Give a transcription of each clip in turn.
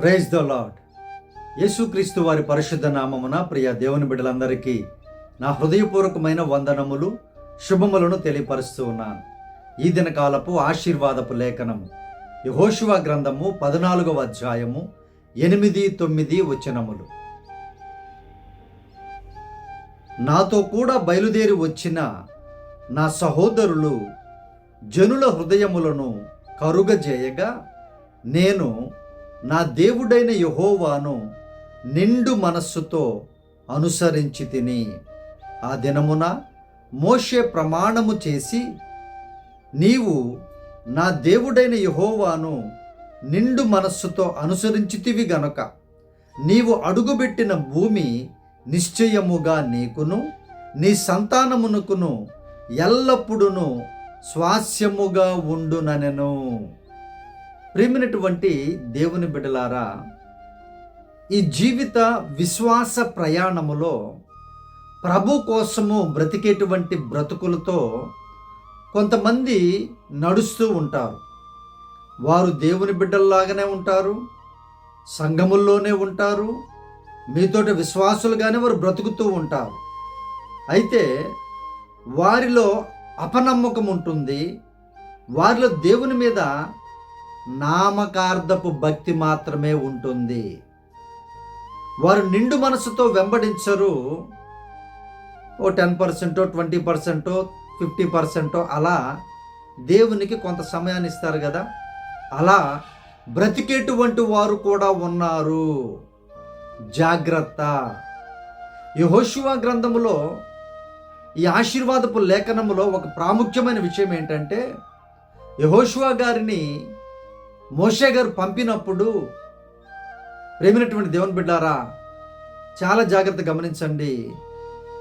Praise the lord యేసుక్రీస్తు వారి పరిశుద్ధ నామమున ప్రియ దేవుని బిడ్డలందరికీ నా హృదయపూర్వకమైన వందనములు శుభములను తెలియపరుస్తూ ఉన్నాను. ఈ దినకాలపు ఆశీర్వాదపు లేఖనము యహోశివ గ్రంథము పద్నాలుగవ అధ్యాయము ఎనిమిది తొమ్మిది వచనములు. నాతో కూడా బయలుదేరి వచ్చిన నా సహోదరులు జనుల హృదయములను కరుగజేయగా నేను నా దేవుడైన యహోవాను నిండు మనస్సుతో అనుసరించి తిని ఆ దినమున మోషే ప్రమాణము చేసి నీవు నా దేవుడైన యహోవాను నిండు మనస్సుతో అనుసరించితివి గనుక. నీవు అడుగుబెట్టిన భూమి నిశ్చయముగా నీకును నీ సంతానమునకును ఎల్లప్పుడూ స్వాస్యముగా ఉండుననెను. ప్రేమినటువంటి దేవుని బిడ్డలారా ఈ జీవిత విశ్వాస ప్రయాణములో ప్రభు కోసము బ్రతికేటువంటి బ్రతుకులతో కొంతమంది నడుస్తూ ఉంటారు. వారు దేవుని బిడ్డల్లాగానే ఉంటారు సంఘముల్లోనే ఉంటారు మీతోటి విశ్వాసులుగానే వారు బ్రతుకుతూ ఉంటారు. అయితే వారిలో అపనమ్మకం ఉంటుంది వారిలో దేవుని మీద నామకార్థపు భక్తి మాత్రమే ఉంటుంది. వారు నిండు మనసుతో వెంబడించరు. ఓ టెన్ పర్సెంటో ట్వంటీ పర్సెంటో ఫిఫ్టీ పర్సెంటో అలా దేవునికి కొంత సమయాన్ని ఇస్తారు కదా. అలా బ్రతికేటువంటి వారు కూడా ఉన్నారు. జాగ్రత్త. యహోశివా గ్రంథములో ఈ ఆశీర్వాదపు లేఖనములో ఒక ప్రాముఖ్యమైన విషయం ఏంటంటే యహోశివా గారిని మోషే గారు పంపినప్పుడు ప్రేమినటువంటి దేవుని బిడ్డారా చాలా జాగ్రత్త గమనించండి.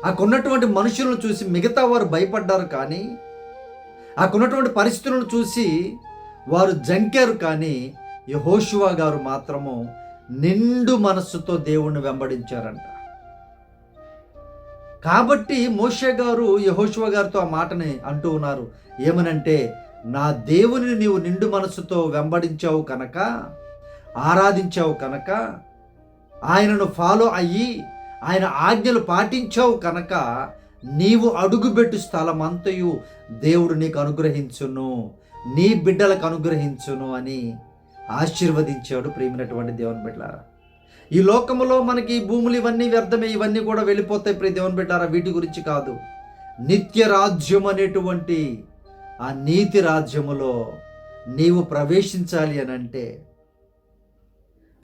అక్కడున్నటువంటి మనుషులను చూసి మిగతా వారు భయపడ్డారు కానీ అక్కడున్నటువంటి పరిస్థితులను చూసి వారు జంకారు కానీ యహోషువా గారు మాత్రము నిండు మనస్సుతో దేవుణ్ణి వెంబడించారంట. కాబట్టి మోషే గారు యహోషువా గారితో ఆ మాటని అంటూ ఉన్నారు. ఏమనంటే నా దేవుని నీవు నిండు మనసుతో వెంబడించావు కనుక ఆరాధించావు కనుక ఆయనను ఫాలో అయ్యి ఆయన ఆజ్ఞలు పాటించావు కనుక నీవు అడుగుబెట్టు స్థలం అంతయు దేవుడు నీకు అనుగ్రహించును. నీ బిడ్డలకు అనుగ్రహించును అని ఆశీర్వదించాడు ప్రేమినటువంటి దేవుని బిడ్డారా ఈ లోకములో మనకి భూములు ఇవన్నీ వ్యర్థమే ఇవన్నీ కూడా వెళ్ళిపోతాయి ప్రియ దేవుని బిడ్డారా వీటి గురించి కాదు. నిత్య రాజ్యం అనేటువంటి ఆ నీతి రాజ్యములో నీవు ప్రవేశించాలి అని అంటే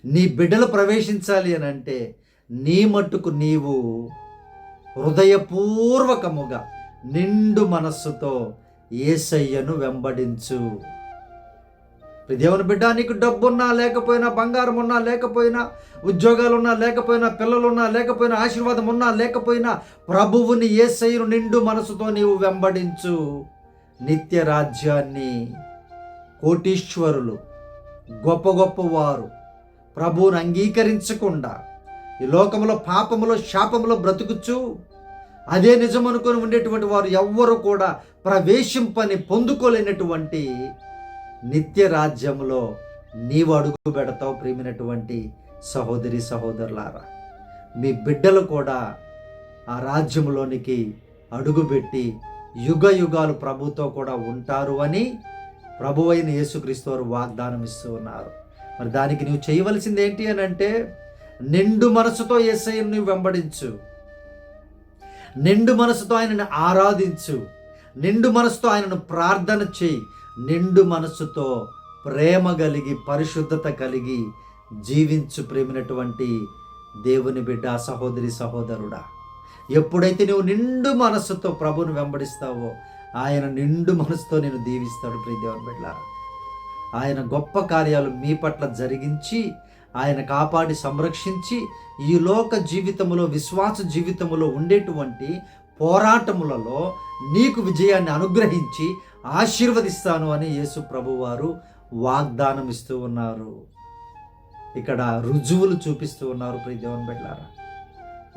నీ బిడ్డలు ప్రవేశించాలి అని అంటే నీ మట్టుకు నీవు హృదయపూర్వకముగా నిండు మనస్సుతో ఏసయ్యను వెంబడించు. దేవుని బిడ్డ నీకు డబ్బున్నా లేకపోయినా బంగారం ఉన్నా లేకపోయినా ఉద్యోగాలు ఉన్నా లేకపోయినా పిల్లలున్నా లేకపోయినా ఆశీర్వాదం ఉన్నా లేకపోయినా ప్రభువుని ఏసయ్యను నిండు మనసుతో నీవు వెంబడించు. నిత్య రాజ్యాన్ని కోటీశ్వరులు గొప్ప గొప్ప వారు ప్రభువును అంగీకరించకుండా ఈ లోకంలో పాపములో శాపములో బ్రతుకుచు. అదే నిజం అనుకొని ఉండేటువంటి వారు ఎవ్వరు కూడా ప్రవేశింపని పొందుకోలేనటువంటి నిత్య రాజ్యంలో నీవు అడుగు పెడతావు ప్రేమినటువంటి సహోదరి సహోదరులారా. మీ బిడ్డలు కూడా ఆ రాజ్యంలోనికి అడుగుపెట్టి యుగ యుగాలు ప్రభుతో కూడా ఉంటారు అని ప్రభు అయిన యేసుక్రీస్తు వారు వాగ్దానం ఇస్తూ ఉన్నారు. మరి దానికి నువ్వు చేయవలసింది ఏంటి అని అంటే నిండు మనసుతో ఏసయ్యను నువ్వు వెంబడించు. నిండు మనసుతో ఆయనను ఆరాధించు. నిండు మనసుతో ఆయనను ప్రార్థన చేయి. నిండు మనసుతో ప్రేమ కలిగి పరిశుద్ధత కలిగి జీవించు ప్రేమినటువంటి దేవుని బిడ్డ సహోదరి సహోదరుడా. ఎప్పుడైతే నువ్వు నిండు మనస్సుతో ప్రభుని వెంబడిస్తావో ఆయన నిండు మనసుతో నేను దీవిస్తాడు ప్రీ దేవుని బిడ్డ ఆయన గొప్ప కార్యాలు మీ పట్ల జరిగించి ఆయన కాపాడి సంరక్షించి ఈ లోక జీవితములో విశ్వాస జీవితంలో ఉండేటువంటి పోరాటములలో నీకు విజయాన్ని అనుగ్రహించి ఆశీర్వదిస్తాను అని యేసు ప్రభువారు వాగ్దానం ఇస్తూ ఉన్నారు. ఇక్కడ రుజువులు చూపిస్తూ ఉన్నారు ప్రీ దేవన్ బిడ్డారా.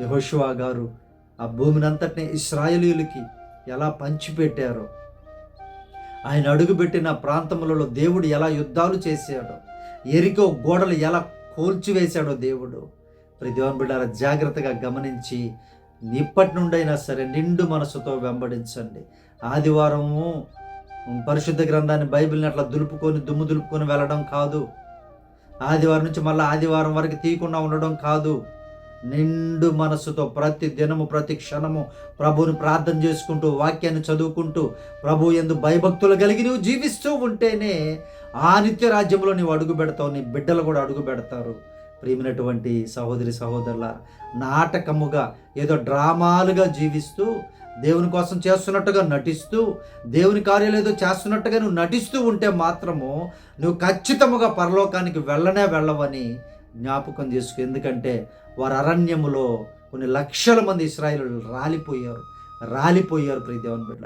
యహోషువా గారు ఆ భూమిని అంతటిని ఇస్రాయలీలకి ఎలా పంచిపెట్టారో? ఆయన అడుగుపెట్టిన ప్రాంతములలో దేవుడు ఎలా యుద్ధాలు చేశాడో? ఎరికో గోడలు ఎలా కూల్చివేశాడో దేవుడు? ప్రతివాన్ బిడ్డారా జాగ్రత్తగా గమనించి ఇప్పటి నుండైనా సరే నిండు మనసుతో వెంబడించండి. ఆదివారము పరిశుద్ధ గ్రంథాన్ని బైబిల్ని అట్లా దులుపుకొని దుమ్ము దులుపుకొని వెళ్ళడం కాదు. ఆదివారం నుంచి మళ్ళీ ఆదివారం వరకు తీయకుండా ఉండడం కాదు. నిండు మనసుతో ప్రతి దినము ప్రతి క్షణము ప్రభుని ప్రార్థన చేసుకుంటూ వాక్యాన్ని చదువుకుంటూ ప్రభు ఎందు భయభక్తులు కలిగి నువ్వు జీవిస్తూ ఉంటేనే ఆ నిత్య రాజ్యంలో నీవు అడుగు పెడతావు నీ బిడ్డలు కూడా అడుగు పెడతారు. ప్రియమైనటువంటి సహోదరి సహోదరుల నాటకముగా ఏదో డ్రామాలుగా జీవిస్తూ దేవుని కోసం చేస్తున్నట్టుగా నటిస్తూ దేవుని కార్యాలు ఏదో చేస్తున్నట్టుగా నువ్వు నటిస్తూ ఉంటే మాత్రము నువ్వు ఖచ్చితముగా పరలోకానికి వెళ్ళనే వెళ్ళవని జ్ఞాపకం చేసుకో ఎందుకంటే వారు అరణ్యములో కొన్ని లక్షల మంది ఇస్రాయిలు రాలిపోయారు రాలిపోయారు ప్రియ బిడ్డ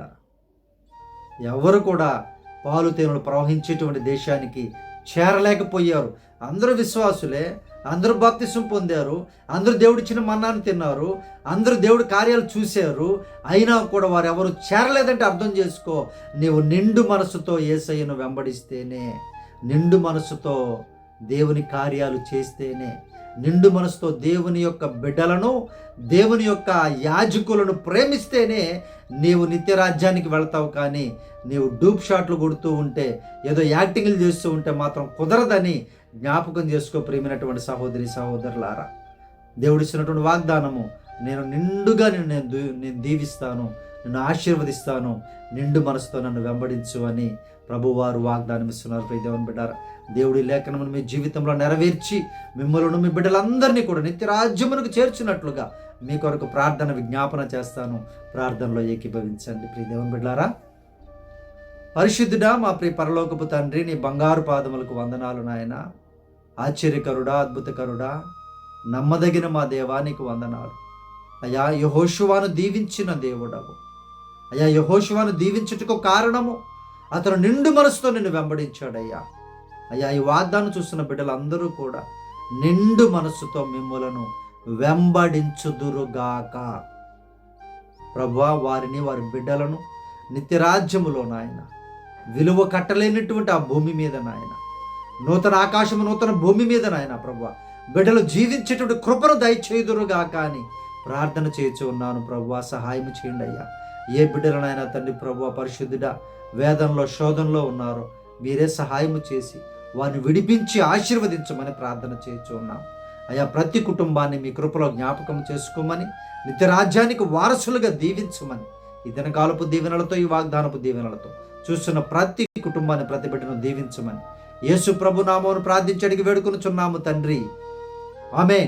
ఎవరు కూడా పాలు తేనెలు ప్రవహించేటువంటి దేశానికి చేరలేకపోయారు. అందరూ విశ్వాసులే అందరూ బాప్తిసం పొందారు అందరూ దేవుడు ఇచ్చిన మన్నాను తిన్నారు అందరూ దేవుడి కార్యాలు చూశారు అయినా కూడా వారు ఎవరు చేరలేదంటే అర్థం చేసుకో నీవు నిండు మనసుతో ఏసయ్యను వెంబడిస్తేనే నిండు మనసుతో దేవుని కార్యాలు చేస్తేనే నిండు మనసుతో దేవుని యొక్క బిడ్డలను దేవుని యొక్క యాజకులను ప్రేమిస్తేనే నీవు నిత్యరాజ్యానికి వెళ్తావు కానీ నీవు డూప్ షాట్లు కొడుతూ ఉంటే ఏదో యాక్టింగ్లు చేస్తూ ఉంటే మాత్రం కుదరదని జ్ఞాపకం చేసుకో ప్రేమినటువంటి సహోదరి సహోదరులారా. దేవుడిచ్చినటువంటి వాగ్దానము నేను నిండుగా నిన్ను నేను నేను దీవిస్తాను నిన్ను ఆశీర్వదిస్తాను నిండు మనసుతో నన్ను వెంబడించు అని ప్రభువారు వాగ్దానం ఇస్తున్నారు ప్రియ దేవుని బిడ్డారా దేవుడి లేఖనమును మీ జీవితంలో నెరవేర్చి మిమ్మల్ని మీ బిడ్డలందరినీ కూడా నిత్యరాజ్యమునకు చేర్చినట్లుగా మీ కొరకు ప్రార్థన విజ్ఞాపన చేస్తాను. ప్రార్థనలో ఏకీభవించండి. ప్రియ దేవుని బిడ్డారా పరిశుద్ధుడా మా ప్రియ పరలోకపు తండ్రి నీ బంగారు పాదములకు వందనాలు నాయన. ఆశ్చర్యకరుడా అద్భుతకరుడా నమ్మదగిన మా దేవానికి వందనాలు. అయ్యా యహోషువాను దీవించిన దేవుడవు. అయ్యా యహోషువాను దీవించుటకు కారణము అతను నిండు మనసుతో నిన్ను వెంబడించాడయ్యా. అయ్యా ఈ వాగ్దానం చూస్తున్న బిడ్డలందరూ కూడా నిండు మనస్సుతో మిమ్ములను వెంబడించుదురుగాక. ప్రభా వారిని వారి బిడ్డలను నిత్యరాజ్యములో నాయన విలువ కట్టలేనటువంటి ఆ భూమి మీద నాయన నూతన ఆకాశము నూతన భూమి మీద నాయన ప్రభు బిడ్డలు జీవించేటువంటి కృపను దయచేయుదురుగాక అని ప్రార్థన చేయొచ్చు ఉన్నాను ప్రభు సహాయం చేయండి అయ్యా. ఏ బిడ్డలనైనా తండ్రి ప్రభు పరిశుద్ధుడా వేదంలో శోధనలో ఉన్నారో మీరే సహాయం చేసి వారిని విడిపించి ఆశీర్వదించమని ప్రార్థన చేయొచ్చు ఉన్నాం. అయా ప్రతి కుటుంబాన్ని మీ కృపలో జ్ఞాపకం చేసుకోమని నిత్యరాజ్యానికి వారసులుగా దీవించమని ఈ దినకాలపు దీవెనలతో ఈ వాగ్దానపు దీవెనలతో చూస్తున్న ప్రతి కుటుంబాన్ని ప్రతి బిడ్డను దీవించమని యేసు ప్రభు నామోను ప్రార్థించడికి వేడుకొనుచున్నాము తండ్రి. ఆమె